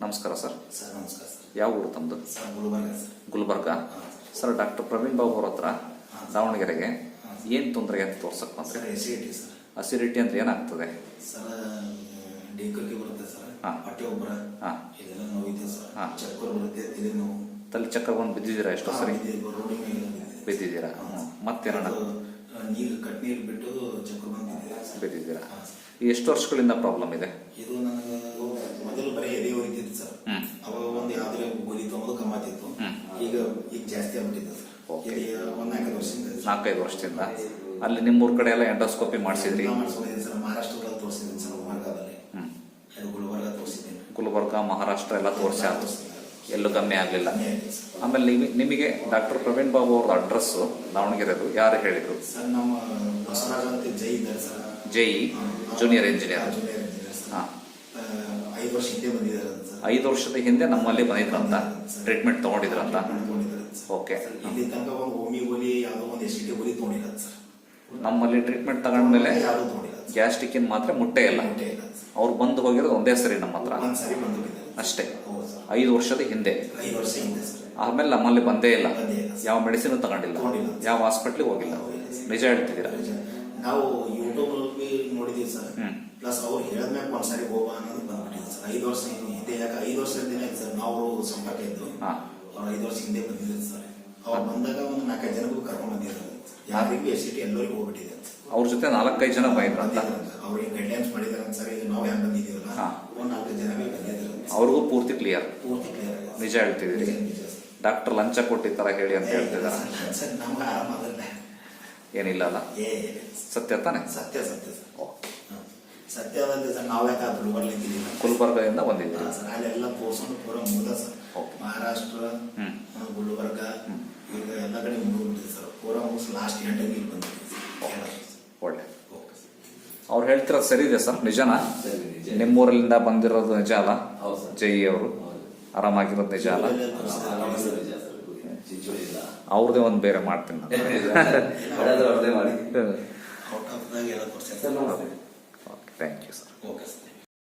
ನಮಸ್ಕಾರ sir. Sir ನಮಸ್ಕಾರ sir. ಯಾವ ಊರು ತಮ್ಮದು sir Gulbarga sir. Gulbarga. Sir doctor Praveen Babu ಅವ್ರ ಹತ್ರ. ದಾವಣಗೆರೆಗೆ. ಏನು ತೊಂದರೆ ಅಂತ ತೋರ್ಸಕ್ ಬಂದ್ರೆ ಸರ್ ಎಸಿಡಿಟಿ ಸರ್. ಅಸಿಡಿಟಿ ಅಂದ್ರೆ ಏನಾಗ್ತದೆ? ಸರ್ ಡಿಂಕಕ್ಕೆ ಬರುತ್ತೆ ಸರ್. ಹಾಂ. ಹೊಟ್ಟೆ ಒಬ್ಬರ ಹಾಂ. ಇದೆಲ್ಲ ನೋವಿದೆ ಸರ್. ಹಾಂ. ಚಕ್ರ ಬರುತ್ತೆ ತಲೆ ನೋವು. ತಲೆ ಚಕ್ರ ಬಂದು ಬಿದ್ದಿದ್ದೀರಾ ಎಷ್ಟೋ ಸರಿ? ಇದೆ, ರೋಡಿನ ಮೇಲೆ ಬಿದ್ದಿದೆ. ಬಿದ್ದಿದ್ದೀರಾ. ಮತ್ತೇನಣ್ಣ? ಅದು, ಆ, ನೀರು ಕಟ್ ನೀರು ಬಿಟ್ಟು ಚಕ್ರ ಬಂದಿದೆ. ಸರ್. ಬಿದ್ದಿದ್ದೀರಾ? ಹಾಂ, ಸರ್. ಈ ಎಷ್ಟು ವರ್ಷಗಳಿಂದ ಪ್ರಾಬ್ಲಮ್ ಇದೆ? ಇದು ನನಗೆ ಓಕೆ. ನಾಲ್ಕೈದು ವರ್ಷದಿಂದ. ಅಲ್ಲಿ ನಿಮ್ಮೂರ್ ಕಡೆ ಎಲ್ಲ ಎಂಡೋಸ್ಕೋಪಿ ಮಾಡಿಸಿದ್ರಿ? ಗುಲ್ಬರ್ಗ ತೋರಿಸಿದ್ದೀನಿ. ಗುಲ್ಬರ್ಗ ಮಹಾರಾಷ್ಟ್ರ ಎಲ್ಲ ತೋರಿಸಿ ಎಲ್ಲೂ ಕಮ್ಮಿ ಆಗಲಿಲ್ಲ. ಆಮೇಲೆ ನಿಮಗೆ ನಿಮಗೆ ಡಾಕ್ಟರ್ ಪ್ರವೀಣ್ ಬಾಬು ಅವ್ರದ್ದು ಅಡ್ರೆಸ್ಸು ದಾವಣಗೆರೆದು ಯಾರು ಹೇಳಿದರು? ನಮ್ಮ ಜೈ ಇದ್ದಾರೆ ಸರ್. ಜೈ ಜೂನಿಯರ್ ಇಂಜಿನಿಯರ್. ಆ, ಐದು ವರ್ಷದ ಹಿಂದೆ ನಮ್ಮಲ್ಲಿ ಬಂದಿದ್ರಂತ. ಟ್ರೀಟ್ಮೆಂಟ್ ತಗೊಂಡಿದ್ರಂತ. ಸರ್. ಓಕೆ ಇಲ್ಲಿ ತನಕ ಒಂದು ಓಮಿ ಗೋಲಿ ಯಾವುದೋ ಒಂದು ಎಸ್ ಟಿ ಗೋಲಿ ತಗೊಂಡಿಲ್ಲ ಸರ್. ನಮ್ಮಲ್ಲಿ ಟ್ರೀಟ್ಮೆಂಟ್ ತಗೊಂಡ್ಮೇಲೆ ಮೇಲೆ ತಗೊಂಡಿಲ್ಲ ಸರ್. ಗ್ಯಾಸ್ಟ್ರಿಕ್ಕಿನ ಮಾತ್ರ ಮುಟ್ಟೆ ಇಲ್ಲ. ಮುಟ್ಟೆ ಇಲ್ಲ ಸರ್. ಅವ್ರು ಬಂದು ಹೋಗಿರೋದು ಒಂದೇ ಸರಿ ನಮ್ಮ ಹತ್ರ. ಒಂದ್ ಸರಿ ಬಂದಿದೆ ಅಷ್ಟೇ. ಹೌದು ಸರ್. ಐದು ವರ್ಷದ ಹಿಂದೆ. ಐದು ವರ್ಷ ಹಿಂದೆ ಸರ್. ಆಮೇಲೆ ನಮ್ಮಲ್ಲಿ ಬಂದೇ ಇಲ್ಲ. ಬಂದೇ ಇಲ್ಲ. ಯಾವ ಮೆಡಿಸಿನ್ ತಗೊಂಡಿಲ್ಲ. ತಗೊಂಡಿಲ್ಲ. ಯಾವ ಹಾಸ್ಪಿಟ್ಲಿಗೆ ಹೋಗಿಲ್ಲ. ನಿಜ ಹೇಳ್ತಿದ್ದೀರಾ? ನಾವು ಯೂಟ್ಯೂಬ್ ನೋಡಿದೀವಿ ಸರ್. ಹ್ಮ್. ಪ್ಲಸ್ ಅವ್ರು ಹೇಳಿದ್ಮ್ಯಾಗ ಒಂದ್ಸರಿ ಹೋಗ ಅನ್ನೋದು ಬಂದ್ಬಿಟ್ಟಿದೆ ಸರ್. ಐದು ವರ್ಷ ಹಿಂದೆ. ಯಾಕೆ ಐದು ವರ್ಷದ ದಿನ ಸರ್? ನಾವು ಸಂಪರ್ಕ ಇದ್ದು ಹಾ. ಅವ್ರು ಐದು ವರ್ಷ ಹಿಂದೆ ಬಂದಿದ್ದಾರೆ ಸರ್. ಅವ್ರು ಬಂದಾಗ ಒಂದು ನಾಲ್ಕೈದು ಜನಕ್ಕೂ ಕರ್ಕೊಂಡು ಬಂದಿದ್ದಾರೆ ಯಾರಿಗೂ ಎಸ್ ಟಿ ಎಲ್ಲರಿಗೂ ಹೋಗ್ಬಿಟ್ಟಿದೆ ಅವ್ರ ಜೊತೆ ನಾಲ್ಕೈದು ಜನ ಬಂದಿದ್ರಂತ? ಅವ್ರಿಗೆ ಗೈಡ್ಲೈನ್ಸ್ ಮಾಡಿದಾರೆ ಸರ್. ಈಗ ನಾವು ಯಾರು ಬಂದಿದ್ದೀವಲ್ಲ? ಒಂದು ನಾಲ್ಕು ಜನ ಬಂದಿದ್ದಾರೆ ಅವ್ರಿಗೂ ಪೂರ್ತಿ ಕ್ಲಿಯರ್ ಪೂರ್ತಿ ಕ್ಲಿಯರ್ ನಿಜ ಹೇಳ್ತಿದ್ದೀರಿ. ಡಾಕ್ಟರ್ ಲಂಚ ಕೊಟ್ಟಿದ್ದಾರ ಹೇಳಿ ಅಂತ ಹೇಳ್ತಿದ್ದಾರೆ ನಮ್ಗೆ ಆರಾಮ ಏನಿಲ್ಲ ಅಲ್ಲ? ಏ ಸತ್ಯ ತಾನೆ? ಸತ್ಯ ಸತ್ಯ ಸರ್. ಹ್ಮ್. ಸತ್ಯ ಅದಲ್ಲ ಸರ್ ನಾವು ಅದು ಬರ್ಲಿಕ್ಕಿಲ್ಲ ಗುಲ್ಬರ್ಗದಿಂದ ಬಂದಿದ್ರು. ಸರ್ ಅಲ್ಲೆಲ್ಲ ತೋರ್ಸ್ಕೊಂಡು ಪೂರ ಮುಗ್ದ ಸರ್. ಮಹಾರಾಷ್ಟ್ರ ಗುಲ್ಬರ್ಗ ಈಗ ಎಲ್ಲ ಕಡೆ ಮುಗಿದ್ಬಿಟ್ಟಿದೆ ಸರ್. ಪೂರ ಮುಗಿಸ್ ಲಾಸ್ಟ್ ಗಂಟೆಗೆ ಇಲ್ಲಿ ಬಂದಿದ್ದೀವಿ ಒಳ್ಳೆ. ಅವ್ರು ಹೇಳ್ತಿರೋದು ಸರಿ ಇದೆ ಸರ್ ನಿಜನಾ? ಸರಿ, ನಿಜ. ನಿಮ್ಮೂರಲ್ಲಿಂದ ಬಂದಿರೋದು ನಿಜ ಅಲ್ಲ? ಹೌದು ಸರ್. ಜೈ ಅವರು? ಆರಾಮಾಗಿರೋದು ನಿಜ ಅಲ್ಲ. ಅವ್ರದೇ ಒಂದು ಬೇರೆ ಮಾಡ್ತೀನಿ thank you sir okay sir